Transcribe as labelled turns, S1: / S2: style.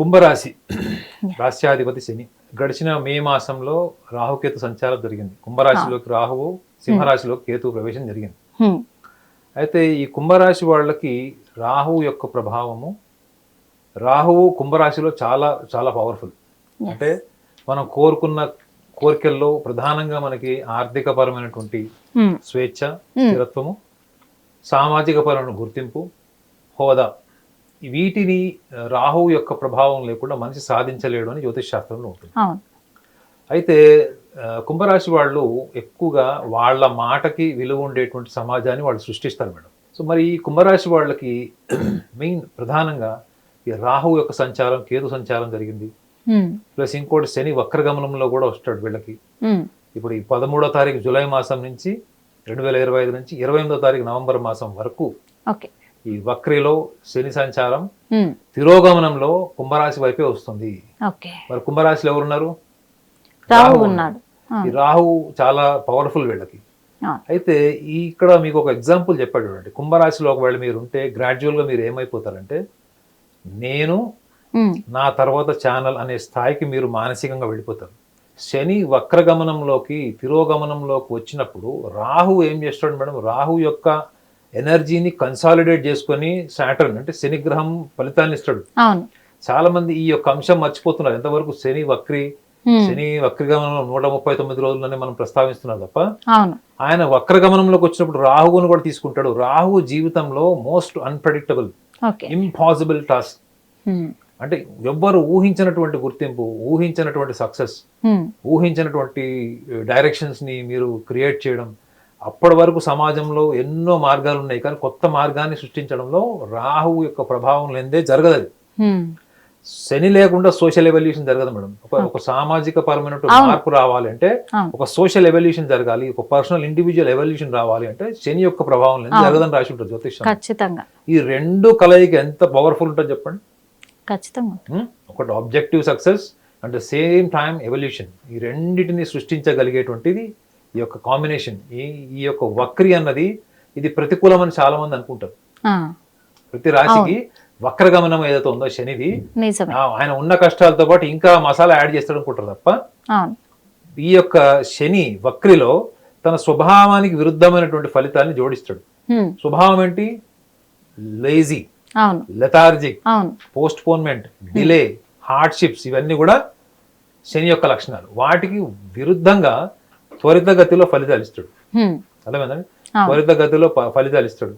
S1: కుంభరాశి. రాశ్యాధిపతి శని. గడిచిన మే మాసంలో రాహుకేతు సంచారం జరిగింది. కుంభరాశిలోకి రాహువు సింహరాశిలోకి కేతు ప్రవేశం జరిగింది.
S2: హ్మ్.
S1: అయితే ఈ కుంభరాశి వాళ్ళకి రాహువు యొక్క ప్రభావము రాహువు కుంభరాశిలో చాలా చాలా పవర్ఫుల్. అంటే మనం కోరుకున్న కోరికల్లో ప్రధానంగా మనకి ఆర్థిక పరమైనటువంటి
S2: హ్మ్.
S1: స్వేచ్ఛ స్థిరత్వము సామాజిక పరమైన గుర్తింపు హోదా. వీటిని రాహువు యొక్క ప్రభావం లేకుండా మనిషి సాధించలేడు అని జ్యోతిష్ శాస్త్రంలో ఉంటుంది అయితే కుంభరాశి వాళ్ళు ఎక్కువగా వాళ్ళ మాటకి విలువ ఉండేటువంటి సమాజాన్ని వాళ్ళు సృష్టిస్తారు మేడం. సో మరి ఈ కుంభరాశి వాళ్ళకి మెయిన్ ప్రధానంగా ఈ రాహువు యొక్క సంచారం కేతు సంచారం జరిగింది. ప్లస్ ఇంకోటి శని వక్రగమనంలో కూడా వస్తాడు వీళ్ళకి. ఇప్పుడు ఈ పదమూడో తారీఖు జూలై మాసం నుంచి రెండు వేల ఇరవై ఐదు నుంచి ఇరవై ఎనిమిదో తారీఖు నవంబర్ మాసం వరకు
S2: ఓకే.
S1: ఈ వక్రిలో శని సంచారం
S2: హ్మ్.
S1: తిరోగమనంలో కుంభరాశి వైపే వస్తుంది. మరి కుంభరాశిలో ఎవరున్నారు?
S2: రాహు ఉన్నాడు.
S1: ఈ రాహు చాలా పవర్ఫుల్ వీళ్ళకి. అయితే ఇక్కడ మీకు ఒక ఎగ్జాంపుల్ చెప్పాడు చూడండి. కుంభరాశిలో ఒకవేళ మీరు ఉంటే gradual గా మీరు ఏమైపోతారంటే నేను
S2: హ్మ్.
S1: నా తర్వాత ఛానల్ అనే స్థాయికి మీరు మానసికంగా వెళ్ళిపోతారు. శని వక్రగమనంలోకి తిరోగమనంలోకి వచ్చినప్పుడు రాహు ఏం చేస్తాడు మేడం? రాహు యొక్క ఎనర్జీని కన్సాలిడేట్ చేసుకొని సాటర్న్ అంటే శని గ్రహం ఫలితాన్ని ఇస్తాడు. చాలా మంది ఈ యొక్క అంశం మర్చిపోతున్నారు. ఎంతవరకు శని వక్రి. శని వక్రగమనం నూట ముప్పై తొమ్మిది రోజుల్లోనే మనం ప్రస్తావిస్తున్నాం తప్ప ఆయన వక్రగమనంలోకి వచ్చినప్పుడు రాహువును కూడా తీసుకుంటాడు. రాహు జీవితంలో మోస్ట్ అన్ప్రెడిక్టబుల్ ఇంపాసిబుల్ టాస్క్. అంటే ఎవ్వరు ఊహించినటువంటి గుర్తింపు ఊహించినటువంటి సక్సెస్. ఊహించినటువంటి డైరెక్షన్స్ని మీరు క్రియేట్ చేయడం అప్పటి వరకు సమాజంలో ఎన్నో మార్గాలు ఉన్నాయి కానీ కొత్త మార్గాన్ని సృష్టించడంలో రాహువు యొక్క ప్రభావం లేనిదే జరగదు. శని లేకుండా సోషల్ ఎవల్యూషన్ జరగదు మేడం. ఒక ఒక సామాజిక పరమైన మార్పు రావాలి అంటే
S2: అవును.
S1: ఒక సోషల్ ఎవల్యూషన్ జరగాలి ఒక పర్సనల్ ఇండివిజువల్ ఎవల్యూషన్ రావాలి అంటే శని యొక్క ప్రభావం లేదు జరగదని రాసి ఉంటుంది జ్యోతిషం
S2: ఖచ్చితంగా.
S1: ఈ రెండు కలయిక ఎంత పవర్ఫుల్ ఉంటుంది చెప్పండి?
S2: ఖచ్చితంగా?
S1: ఒకటి objective success and same time evolution ఈ రెండిటిని సృష్టించగలిగేటువంటిది ఈ యొక్క కాంబినేషన్ ఈ ఈ యొక్క వక్రి అన్నది ఇది ప్రతికూలం అని చాలా మంది అనుకుంటారు ప్రతి రాశికి వక్రగమనం ఏదైతే ఉందో శనిది ఆయన ఉన్న కష్టాలతో పాటు ఇంకా మసాలా యాడ్ చేస్తాడు అనుకుంటారు తప్ప ఈ యొక్క శని వక్రిలో తన స్వభావానికి విరుద్ధమైనటువంటి ఫలితాన్ని జోడిస్తాడు. స్వభావం ఏంటి? Lazy lethargic postponement delay hardships ఇవన్నీ కూడా శని యొక్క లక్షణాలు. వాటికి విరుద్ధంగా త్వరితగతిలో ఫలితాలు ఇస్తాడు. అర్థమైందండి. త్వరితగతిలో ఫలితాలు ఇస్తాడు